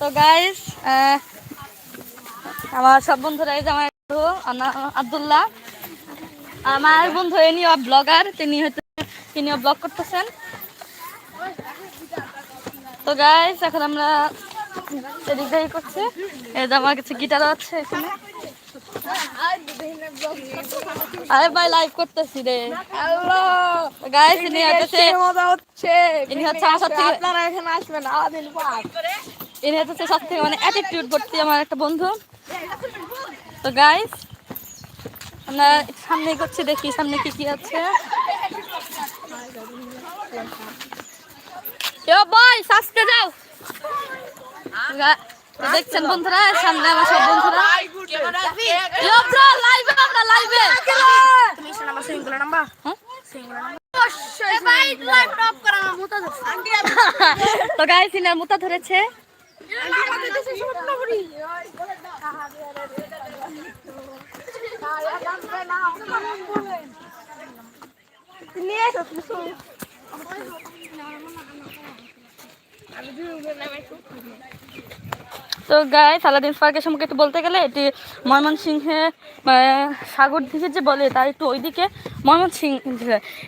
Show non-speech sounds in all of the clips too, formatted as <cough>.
তো গাইস আমার সব বন্ধুরা এই যে আমার আব্দুল্লাহ। আমার বন্ধু ইনিও ব্লগার তিনি হয়তো তিনিও ব্লগ করতেছেন। তো গাইস এখন আমরা এদিক করছি। এই যে আমার কাছে গিটারও আছে এখানে। আরে ভাই লাইভ করতেছি রে। হ্যালো গাইস ইনি হচ্ছে মজা হচ্ছে। ইনি হচ্ছে আমার সাথে আপনারা এখানে আসবেন আলাদিন পার্ক। ইনি হচ্ছে সব থেকে মানে অ্যাটিটিউড ভর্তি আমার একটা বন্ধু। তো গাইস আমরা সামনে করছি দেখি সামনে কি কি আছে। এ বয় সাজতে যাও গা- দেখছেন বন্ধুরা সামনে আমার সব বন্ধুরা। ব্রো লাইভে আমরা লাইভে তুমি সিঙ্গুলার নাম্বার ধরছে তো গাইস ইনার মুতা ধরেছে তুমি তো গাই সালাদিন পার্কের সম্পর্কে একটু বলতে গেলে এটি ময়মনসিংহে সাগর দিকে যে বলে তার একটু ওইদিকে ময়মনসিংহ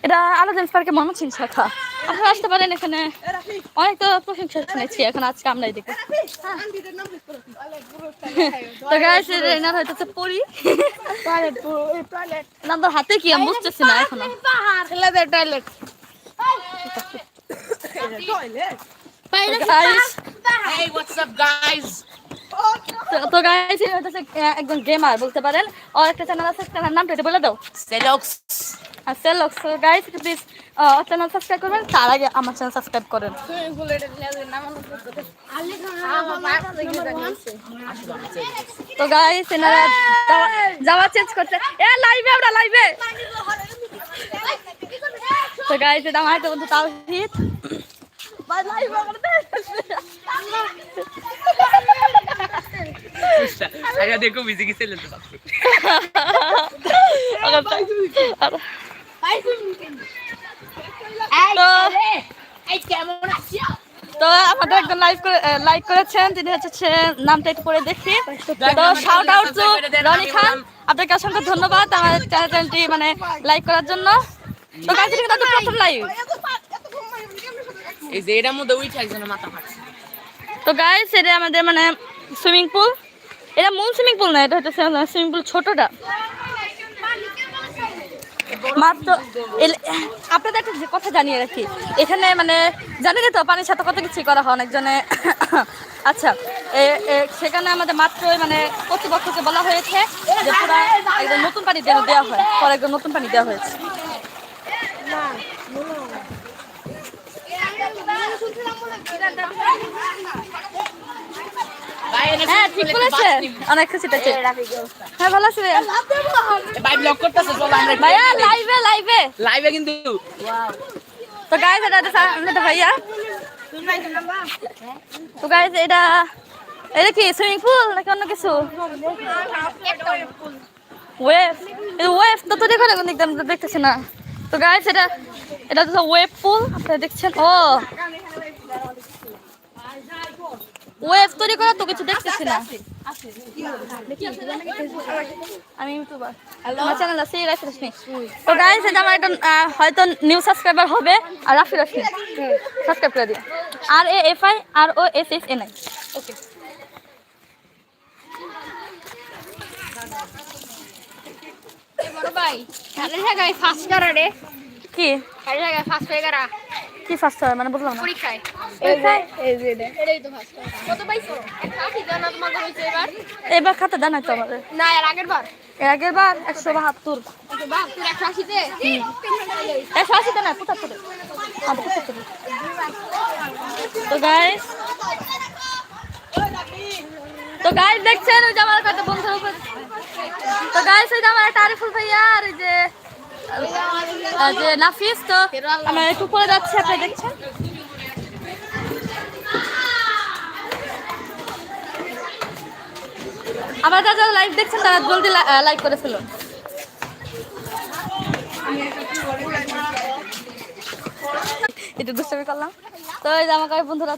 এটা আলাদিন পার্কে ময়মনসিংহ শাখা। আপনারা আসতে পারেন এখানে। অনেক তো প্রশংসা শুনেছি এখন আজকে আমরা এদিকে তো গাইস এনার হয়তো টয়লেট নাম্বার হাতে কি আমি বুঝতেছি না এখনও। Toilet toilet Hey, what's up, guys? তো গাইস হচ্ছে একজন গেমার বলতে পারেন। আর একটা চ্যানেল আছে চ্যানেল নামটা এটা বলে দাও। Selox. আর সেলক so guys please channel subscribe করবেন তার আগে আমার চ্যানেল সাবস্ক্রাইব করেন। তো গাইস এনারা যাওয়া চেঞ্জ করছে। এ লাইভে আমরা লাইভে তো গাইস এটা আমার বন্ধু তাওহিদ। আগে দেখো বিজি কি ছেলে তো <laughs> তো এই কেমন আছিস তো আমাদের একজন লাইভ করে লাইক করেছেন তিনি হচ্ছে নামটা একটু পরে দেখি। তো shout out to Roni Khan. আপনাকে অসংখ্য ধন্যবাদ আমার চ্যানেলটি মানে লাইক করার জন্য। তো প্রথম লাইভ এই যে এটার মধ্যে উঠে একজনের মাথা ফাটছে। তো গাইস এটা আমাদের মানে সুইমিং পুল এটা মূল সুইমিং পুল না, এটা হচ্ছে সুইমিং পুল ছোটটা। মাত্র আপনাদের একটা যে কথা জানিয়ে রাখি, এখানে মানে জানেন তো, পানির সাথে কত কিছু করা হয় অনেকজনে। আচ্ছা সেখানে আমাদের মাত্রই মানে কর্তৃপক্ষকে বলা হয়েছে যে পুরো একদম নতুন পানি দেওয়া হয়, পরে একদম নতুন পানি দেওয়া হয়েছে। এনে হ্যাঁ ঠিক বলেছে। অনেক খুশি হ্যাঁ ভালো আছে ভাইয়া। ভাই ব্লক করতেছে ভাইয়া লাইভে লাইভে লাইভে কিন্তু। তো গাইজ এটা ভাইয়া। তো গাইজ এটা এটা কি সুইমিং পুল নাকি অন্য কিছু? ওয়েভ ওয়েভ তো তো দেখো না আমি দেখতেছি না। তো গাইজ এটা এটা তো ওয়েভ পুল আপনারা দেখছেন? ও। ওয়েব তৈরি করা তো কিছু দেখতেছি না। আমি চ্যানেল নিউ সাবস্ক্রাইবার হবে, আর সাবস্ক্রাইব করে আর A F I R O S S কি? হয়ে কি ফার্স্ট হয়? মানে বুঝলাম না। পরীক্ষায়। এই যে এটাই তো ফার্স্ট কত পাইছো? জানা তোমাকে হয়েছে এবার। এবার খাতা দেন তো আমাদের। না এর আগের বার। এর আগের বার একশো বাহাত্তর। একশো বাহাত্তর একশো আশিতে? না পঁচাত্তরে। পঁচাত্তরে। তো গাইস তো গাইস দেখছেন ওই যে আমার কত বন্ধুর উপর। তো গাইস ওই যে আমার একটা আরিফুল ভাইয়া আর এই যে যে নাফিস তো আমরা একটু যাচ্ছি আপনি দেখছেন? আবার যারা লাইভ দেখছেন তারা জলদি লাইক করে ফেলুন। একটু দুষ্টামি করলাম। তো এই যে আমাকে বন্ধুরা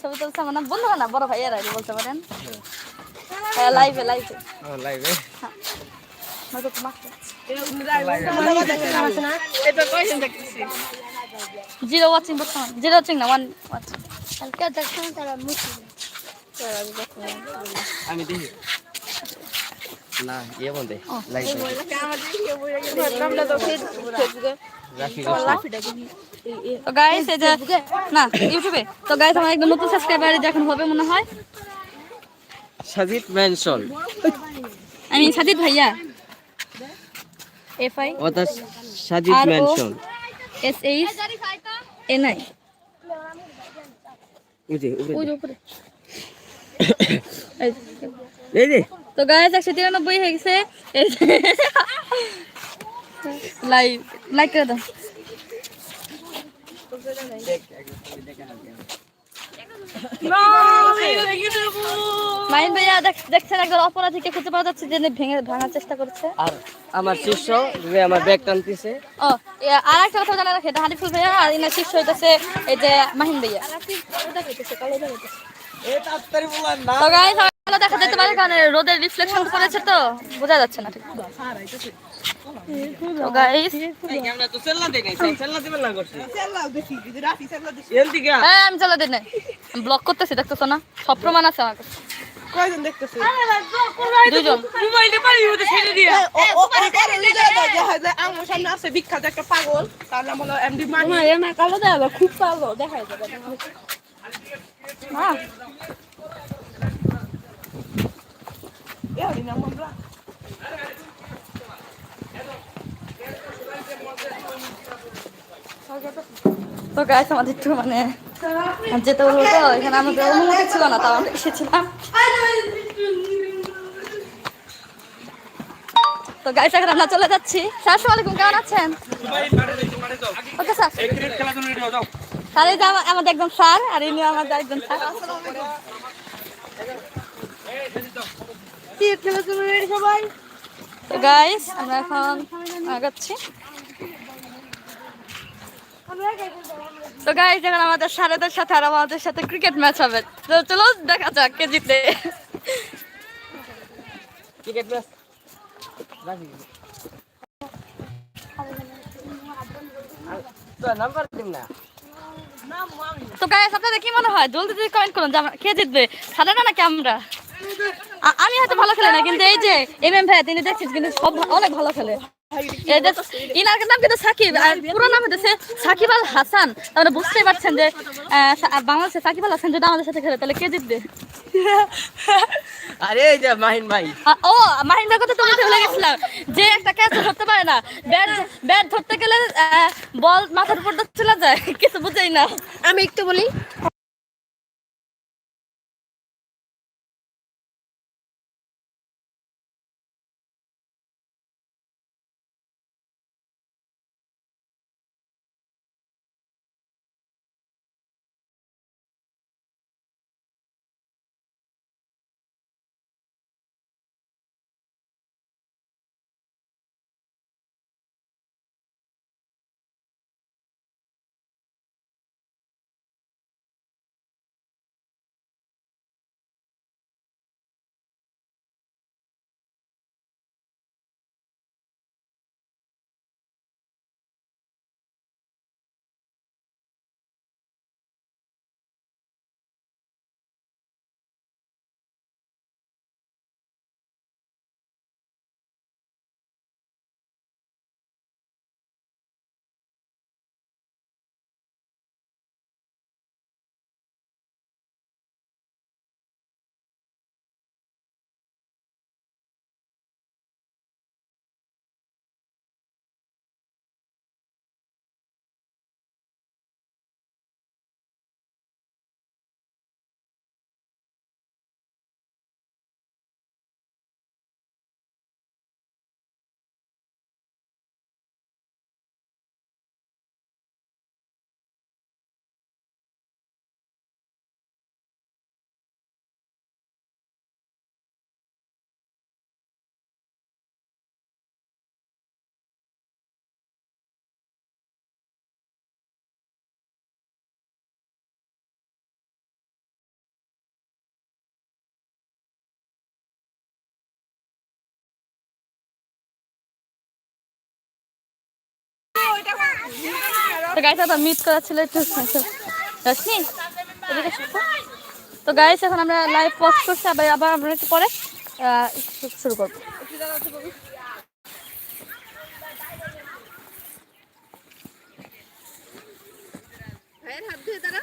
ছবি তুলছে আমার নাম বন্ধুরা না বড় ভাইয়ারা বলতে পারেন। লাইভে লাইভে লাইভে হয়তো তোমাকে জিরো ওয়াচিং বর্তমান জিরো ওয়াচিং না ওয়ান ওয়াচিং কালকে দেখলাম তারা দেখলাম আমি দেখি। না ইয়ে বন্ধে ও। লাইভে তো ফেসবুকে রাখি তো গাইস এই যে না ইউটিউবে তো গাইস আমার একদম নতুন সাবস্ক্রাইবার এখন হবে মনে হয়। সাজিদ মেনশন আমি সাজিদ ভাইয়া। এফ আই অর্থাৎ Sajid mention S H N I ওই যে উপরে ওই যে উপরে। এই যে। তো গাইস একশো তিরানব্বই হয়ে গেছে। লাইক লাইক করে দাও। মাইন ভাইয়া দেখ- দেখছেন একজন অপরাধীকে খুঁজে পাওয়া যাচ্ছে যে ভেঙে ভাঙার চেষ্টা করছে? আর আমার শিষ্য যে আমার ব্যাগ টানতেছে। ও আর একটা কথা জানা রাখে এটা হানিফুল ভাইয়া আর ইনার শিষ্য হইতেছে এই যে মাহিন ভাইয়া। তো গাইস দেখা যেতে পারে কারণ রোদের রিফ্লেকশন পড়েছে তো বোঝা যাচ্ছে না ঠিক। দেই না হ্যাঁ আমি চলে দিন ব্লক করতেছি দেখতেছো না সব প্রমাণ আছে আমার কাছে দেখা যায় আমার সামনে আছে বিখ্যাত একটা পাগল তার নাম হলো এমডি মানি না কালো দেখা খুব ভালো দেখা হ্যাঁ নাম আমরা তো গাইস আমাদের একটু মানে যেতে বলব তো এখানে আমাদের অনুমতি ছিল না তাও আমরা এসেছিলাম। তো গাইস এখন আমরা চলে যাচ্ছি। স্যার আলাইকুম কেমন আছেন? Okay sir. স্যার এই যে আমাদের একজন স্যার আর ইনি আমাদের একজন স্যার। সবাই? তো গাইস আমরা এখন আগাচ্ছি। তো গাইস এখন আমাদের স্যারেদের সাথে আর আমাদের সাথে ক্রিকেট ম্যাচ হবে। তো চলো দেখা যাক কে জিতে তো গাইস আপনাদের কি মনে হয়? জলদি জলদি কমেন্ট করুন কে জিতবে? সাদানা নাকি আমরা? আমি হয়তো ভালো খেলে না কিন্তু এই যে এম এম ভাই তিনি দেখছিস কিন্তু সব অনেক ভালো খেলে। ইনার নাম কিন্তু সাকিব আর পুরো নাম হচ্ছে সাকিব আল হাসান। তাহলে বুঝতেই পারছেন যে বাংলাদেশে সাকিব আল হাসান যদি আমাদের সাথে খেলে তাহলে কে জিতবে? আরে যে মাহিন ভাই। আ- ও মাহিন্দার কথা তুমি ভুলে গেছিলাম। যে একটা ক্যাচ ধরতে পারে না। ব্যাট ব্যাট ধরতে গেলে বল মাথার উপর দিয়ে চলে যায়। কিছু বুঝেই না। আমি একটু বলি। তো গাইস আবার মিট করা ছিল একটু রশ্মি তো। তো গাইস এখন আমরা লাইভ পোস্ট করছি, আবার আবার আমরা একটু পরে শুরু করব। হাত ধুয়ে দাঁড়া